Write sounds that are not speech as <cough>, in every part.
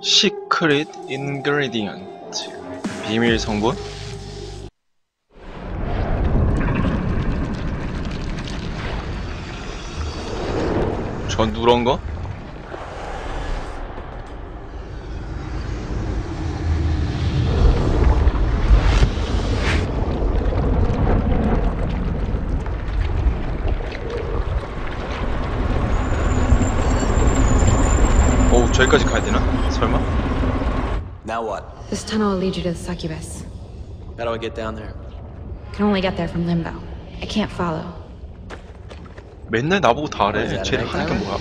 시크릿 인그리디언트 비밀 성분? 저 누런 거? 저기까지 가야 되나? 설마? Now what? This tunnel will lead you to the succubus. How do I get down there? Can only get there from limbo. I can't follow. 맨날 나보고 다 What is 하래 that, 쟤는 an 하는 게 egg 뭐야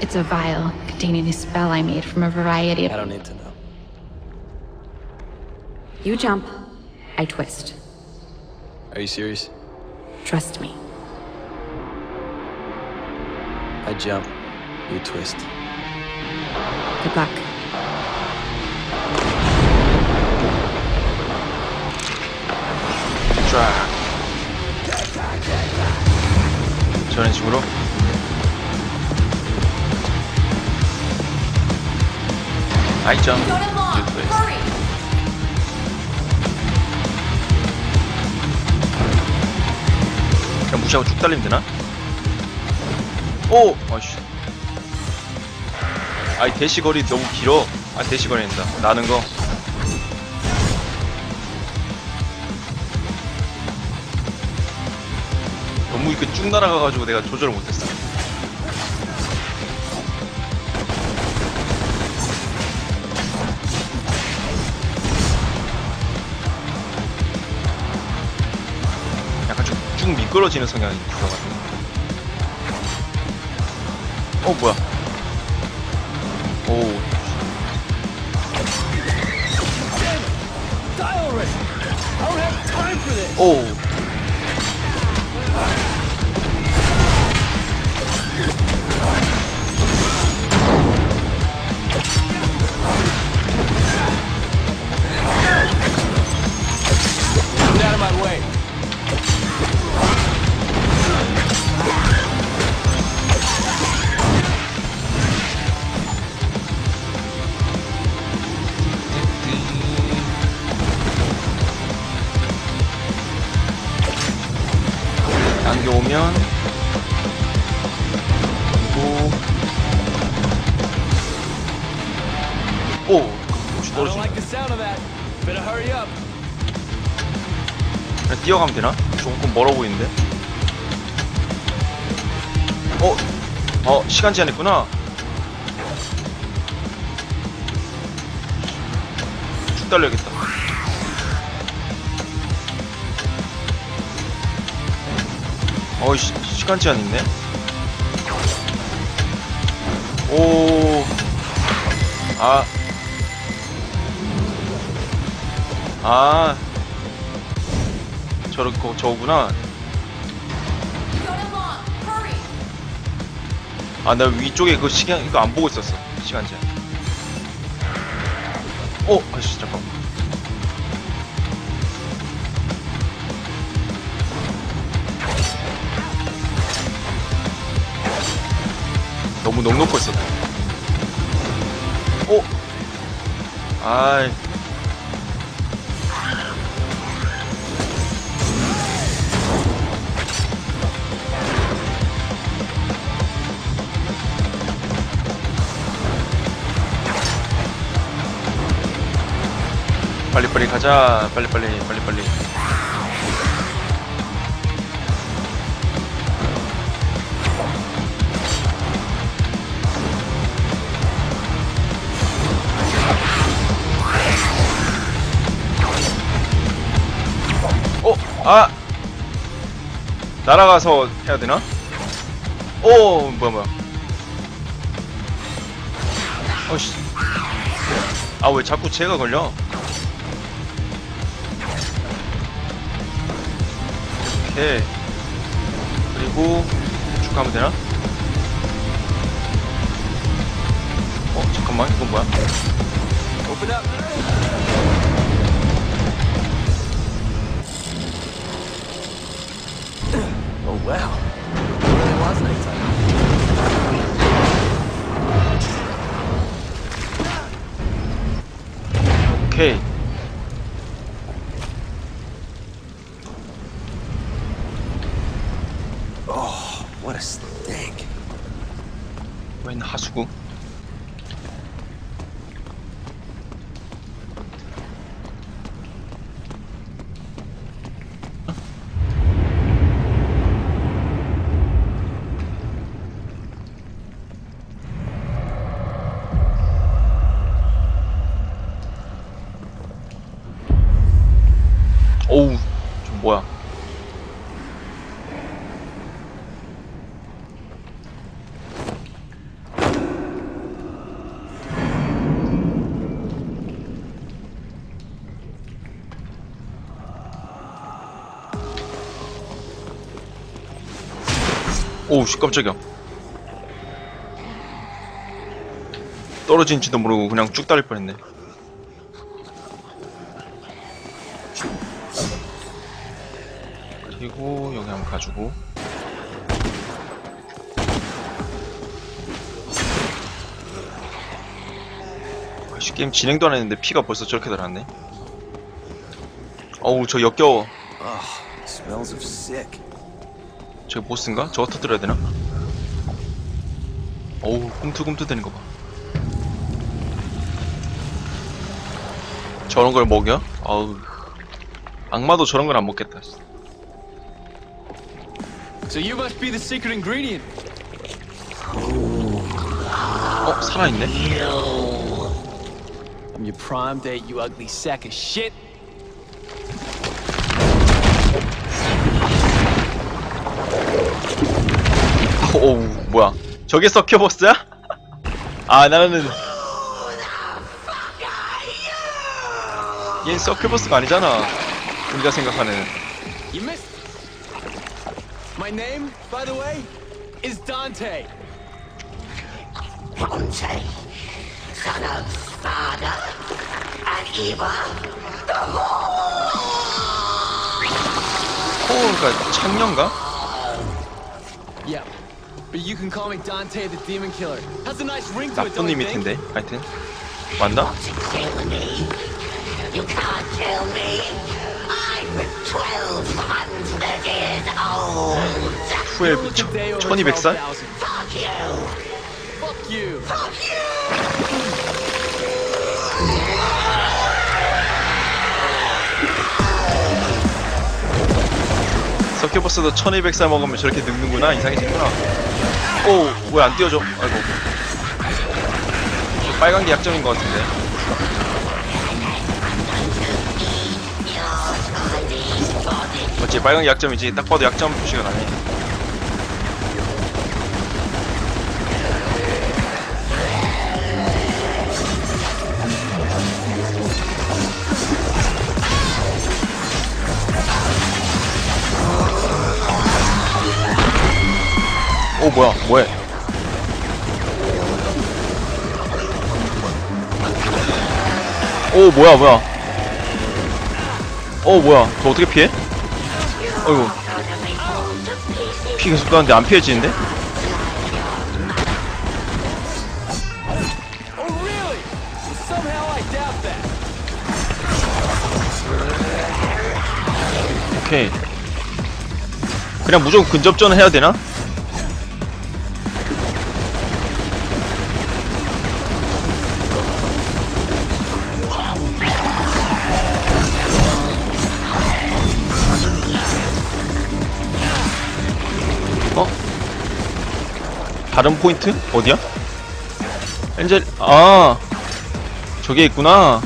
It's a vial containing a spell I made from a variety I of. don't need to know. You jump, I twist. Are you serious? Trust me. I jump, you twist. Good luck. 쫙 저런 식으로 아이점 유튜브에서 그냥 무시하고 쭉 달리면 되나? 오! 아이씨 아이 대시거리 너무 길어 아 대시거리 된다 나는 거 너무 이렇게 쭉 날아가가지고 내가 조절을 못했어. 약간 좀쭉 미끄러지는 성향이 있어가지고. 어, 뭐야. 오. 오. 뛰어가면 되나? 조금 멀어 보이는데 어? 어 시간 제한했구나 쭉 달려야겠다 어이 시, 시간 제한 있네 오 아. 아. 저렇, 거, 저구나. 아, 나 위쪽에 그 시간, 이거 안 보고 있었어. 시간제. 어, 아씨, 잠깐. 너무 넉넉고 있었다. 어? 아이. 빨리빨리 가자. 빨리빨리, 빨리빨리. 어, 아! 날아가서 해야 되나? 오, 뭐야, 뭐야. 어씨. 아, 왜 자꾸 제가 걸려? 이렇게. 그리고, 쭉 가면 되나? 어, 잠깐만, 이건 뭐야? Oh really was nighttime. 오케이. 오우 씨 깜짝이야. 떨어진지도 모르고 그냥 쭉 달릴 뻔했네. 그리고 여기 한번 가지고. 아씨 게임 진행도 안 했는데 피가 벌써 저렇게 달았네. 어우 저 역겨워. Sick. 저게 보스인가? 저거 터뜨려야 되나? 어우 꿈틀꿈틀 되는 거 봐. 저런 걸 먹여? 아우 악마도 저런 걸 안 먹겠다. So you must be the secret ingredient. 어 살아있네? I'm your prime date, you ugly sack of shit. 어우 뭐야? 저게 서큐버스야? 아 나는 얘 서큐버스가 아니잖아. 우리가 생각하는. You missed. My name, by the way, is Dante. Dante, son of Sparta and Eva. 코어가 창녀인가? Yeah. But you can call me Dante the Demon Killer. Has a nice ring to it, don't 나쁜 you think? 텐데. 하여튼 맞나? Kill me. You can't kill me. I'm 1200 years old. 12 Look a day over 1200살? 12,000. Fuck you. Fuck you. Fuck you. 서큐버스도 1200살 먹으면 저렇게 늙는구나. 이상해졌구나. 오 왜 안 띄워줘? 아이고. 저 빨간 게 약점인 것 같은데. 어찌 빨간 게 약점이지. 딱 봐도 약점 표시가 나네 오 뭐야 뭐해 오 뭐야 뭐야 어 뭐야 저 어떻게 피해? 어이구 피 계속 나는데 안 피해지는데? 오케이 그냥 무조건 근접전을 해야 되나? 다른 포인트? 어디야? 엔젤 아 저게 있구나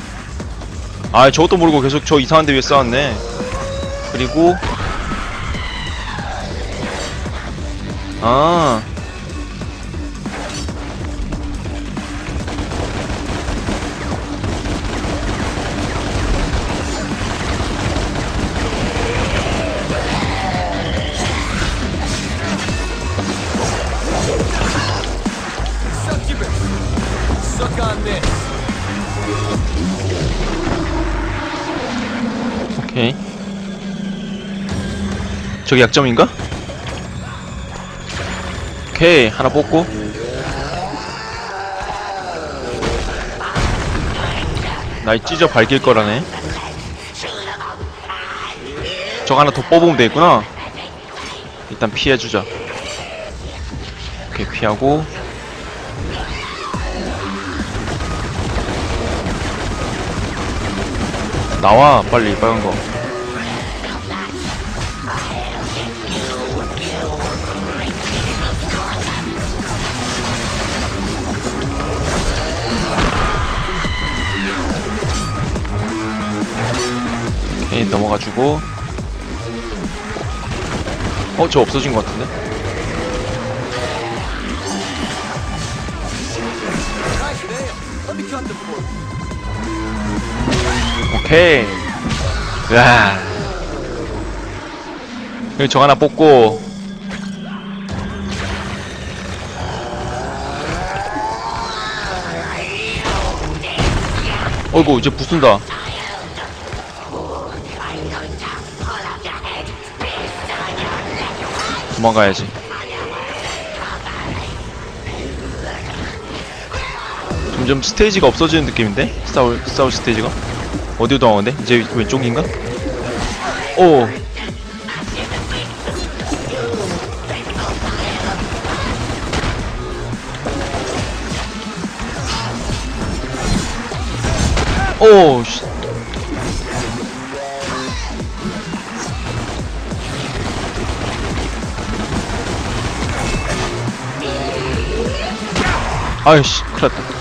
아 저것도 모르고 계속 저 이상한 데 위에 쌓았네 그리고 아 오케이 저기 약점인가? 오케이 하나 뽑고 날 찢어 밝힐 거라네. 저거 하나 더 뽑으면 되겠구나. 일단 피해주자. 오케이, 피하고. 나와, 빨리, 빨간 거. 오케이, 넘어가지고. 어, 저 없어진 것 같은데? 오케이. 으아. 여기 저 하나 뽑고. 어이구, 이제 부순다. 도망가야지. 점점 스테이지가 없어지는 느낌인데? 싸울, 싸울 스테이지가? 어디로 도망가는데? 이제 왼쪽인가? 오! 오! 씨. 아이씨, 큰일 났다.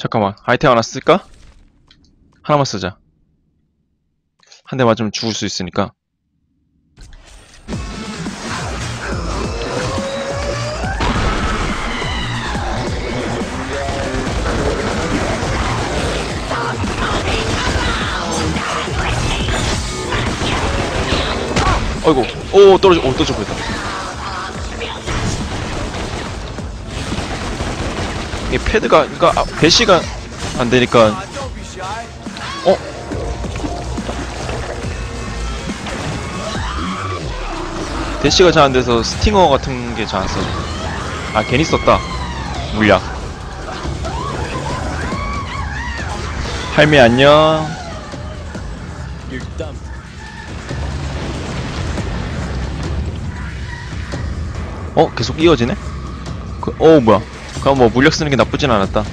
잠깐만 아이템 하나 쓸까? 하나만 쓰자. 한 대 맞으면 죽을 수 있으니까. 어이구 오 떨어져 오 떨어져 보였다 이게 패드가 그니까 아, 배시가 안 되니까. 어? 대시가 잘 안 돼서 스팅어 같은 게 잘 안 써져. 아, 괜히 썼다. 물약. 할미 안녕. Dumb. 어? 계속 이어지네? 그, 어, 뭐야. 그럼 뭐 물약 쓰는 게 나쁘진 않았다.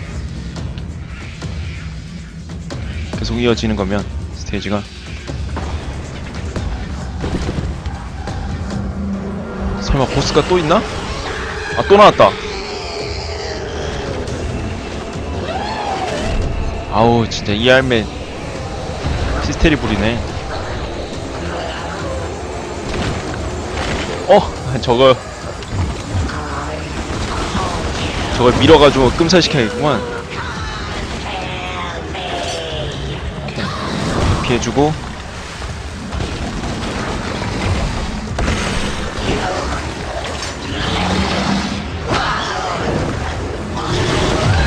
계속 이어지는 거면, 스테이지가. 설마 보스가 또 있나? 아, 또 나왔다. 아우, 진짜 이 할매 히스테리 부리네. 어, <laughs> 저거 저걸 밀어가지고 끔살시켜야겠구만. 오케이. 피해주고.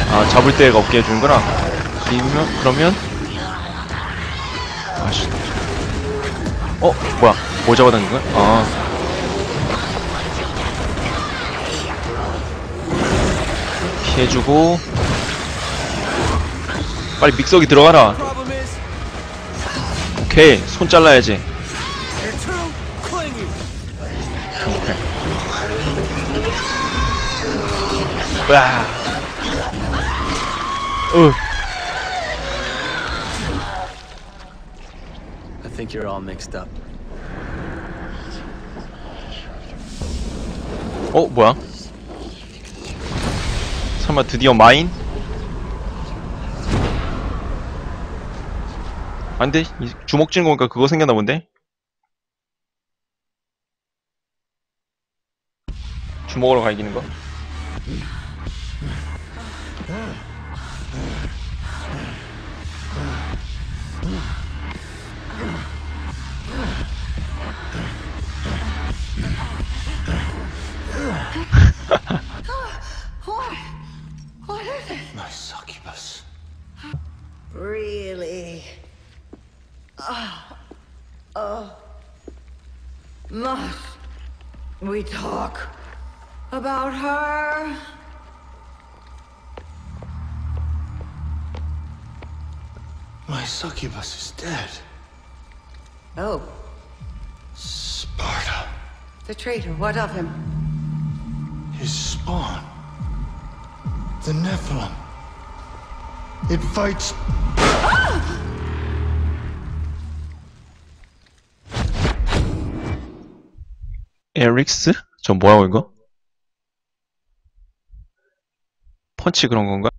아 잡을 데가 없게 해주는구나. 그러면 그러면? 아씨. 어 뭐야. 뭐 잡아당긴 거야? 아 피해주고 빨리 믹서기 들어가라 오케이 손 잘라야지. 으아 으 I think you're all mixed up. 어 뭐야 설마 드디어 마인? 안돼 주먹 쥐는 거니까 그거 생겼나 본데 주먹으로 갈기는 거? We talk about her? My succubus is dead. Oh, Sparta. the traitor. What of him? His spawn. The Nephilim. It fights. Ah! 에릭스? 저 뭐라고 이거? 펀치 그런 건가?